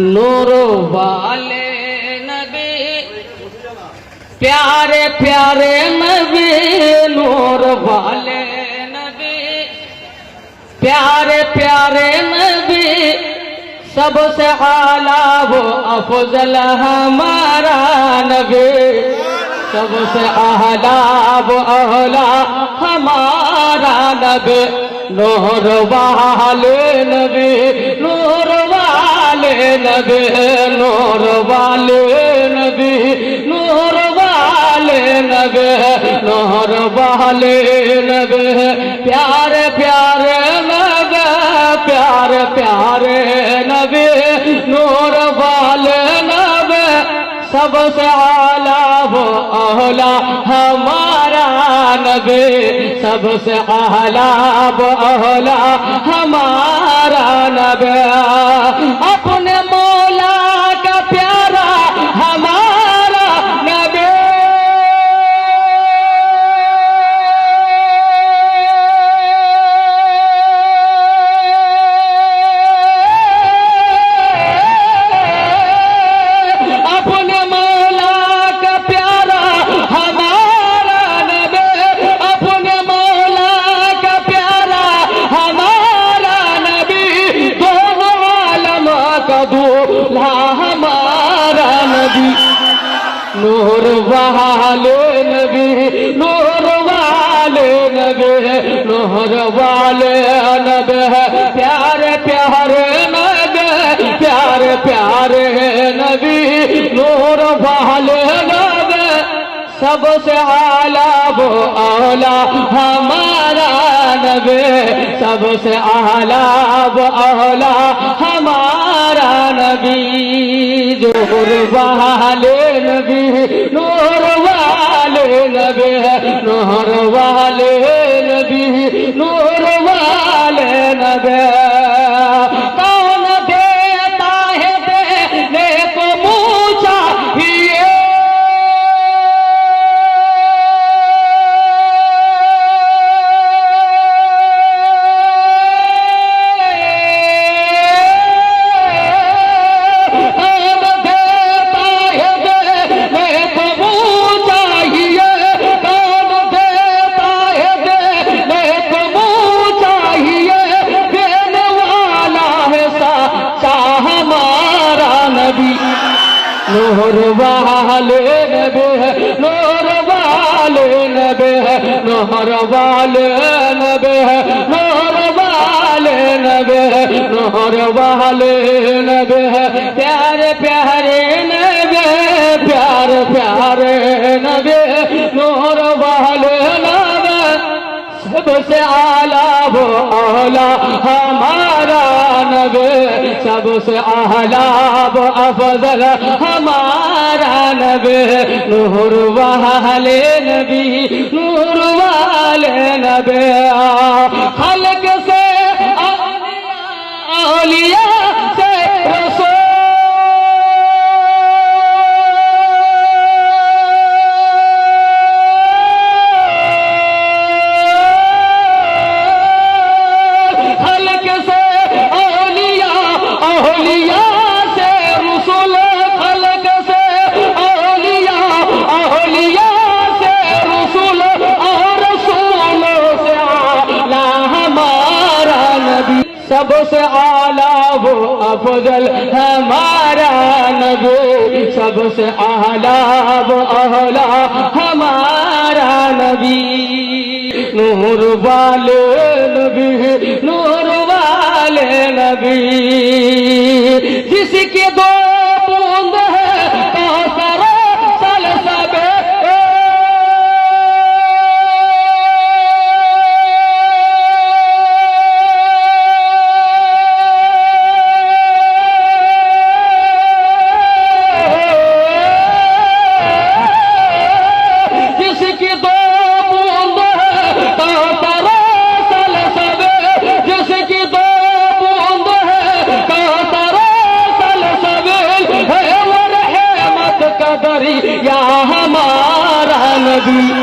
نور والے نبی، پیارے پیارے نبی، نور والے نبی، پیارے پیارے نبی، سب سے اعلیٰ وہ افضل ہمارا نبی، سب سے اعلیٰ وہ اولا ہمارا نبی، نور والے نبی، نور والے نبی نور والے نبی نور والے نبی نور والے نبی پیارے پیارے نبی پیارے پیارے نبی نور والے نبی سب سے اعلیٰ وہ اولا ہمارا نبی سب سے اعلیٰ وہ اولا ہمارا نبی نبی نور والے نبی، نور والے نبی، نور والے نبی پیارے پیارے نبی، پیارے پیارے نبی، نور والے نبی۔ سب سے اعلیٰ وہ اولا ہمارا نبی۔ سب سے اعلیٰ وہ اولا ہمارا نبی۔ نور والے نبی نور والے نبی نور والے نبی نور والے نبی ہے، نور والے نبی ہے نور والے نبی ہے، نور والے نبی ہے نور والے نبی ہے۔ پیارے پیارے نبی پیارے پیارے نبی ہے نور والے نبی۔ سب سے اعلیٰ وہ اولا ہمارا نبی سب سے احلاب افضل ہمارا نبی نور والے نبی، نور والے نبی۔ خلق سے اولیاء سب سے اعلیٰ وہ افضل ہمارا نبی سب سے اعلیٰ وہ اولا ہمارا نبی نور والے نبی نور والے نبی Nabi